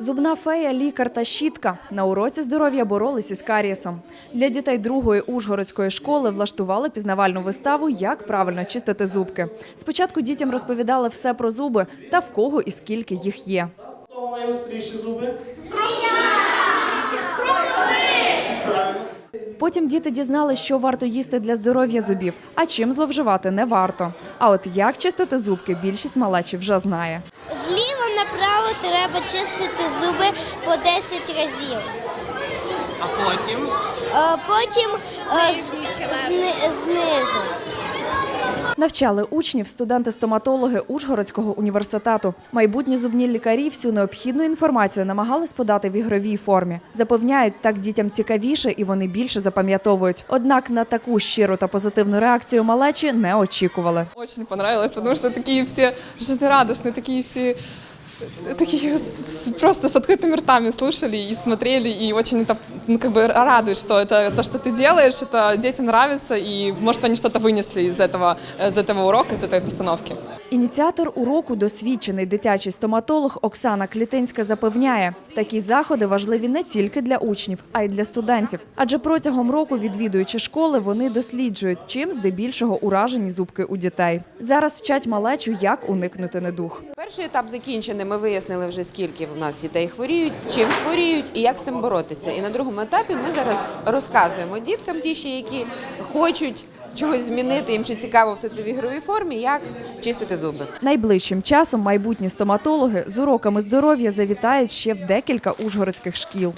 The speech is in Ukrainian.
Зубна фея, лікар та щітка на уроці здоров'я боролись із карієсом. Для дітей другої ужгородської школи влаштували пізнавальну виставу, як правильно чистити зубки. Спочатку дітям розповідали все про зуби та в кого і скільки їх є. Хто найгостріші зуби? Потім діти дізналися, що варто їсти для здоров'я зубів, а чим зловживати не варто. А от як чистити зубки, більшість малечі вже знає. Зліва направо треба чистити зуби по 10 разів. А потім Е, Потім е, зни- знизу. Навчали учнів студенти-стоматологи Ужгородського університету. Майбутні зубні лікарі всю необхідну інформацію намагались подати в ігровій формі. Запевняють, так дітям цікавіше і вони більше запам'ятовують. Однак на таку щиру та позитивну реакцію малечі не очікували. Очень понравилось, потому что такие все жизнерадостные, такие все такие с- просто с открытыми ртами слушали и смотрели, и очень это, ну, как бы радует, что это то, что ты делаешь, это детям нравится, и, может, они что-то вынесли из этого, из этого урока, из этой постановки. Ініціатор уроку, досвідчений дитячий стоматолог Оксана Клітинська запевняє, такі заходи важливі не тільки для учнів, а й для студентів. Адже протягом року, відвідуючи школи, вони досліджують, чим здебільшого уражені зубки у дітей. Зараз вчать малечу, як уникнути недух. Перший етап закінчений. Ми вияснили вже скільки в нас дітей хворіють, чим хворіють і як з цим боротися. І на другому етапі ми зараз розказуємо діткам, ті ще які хочуть чогось змінити, їм ще цікаво все це в ігровій формі, як чистити зуби. Найближчим часом майбутні стоматологи з уроками здоров'я завітають ще в декілька ужгородських шкіл.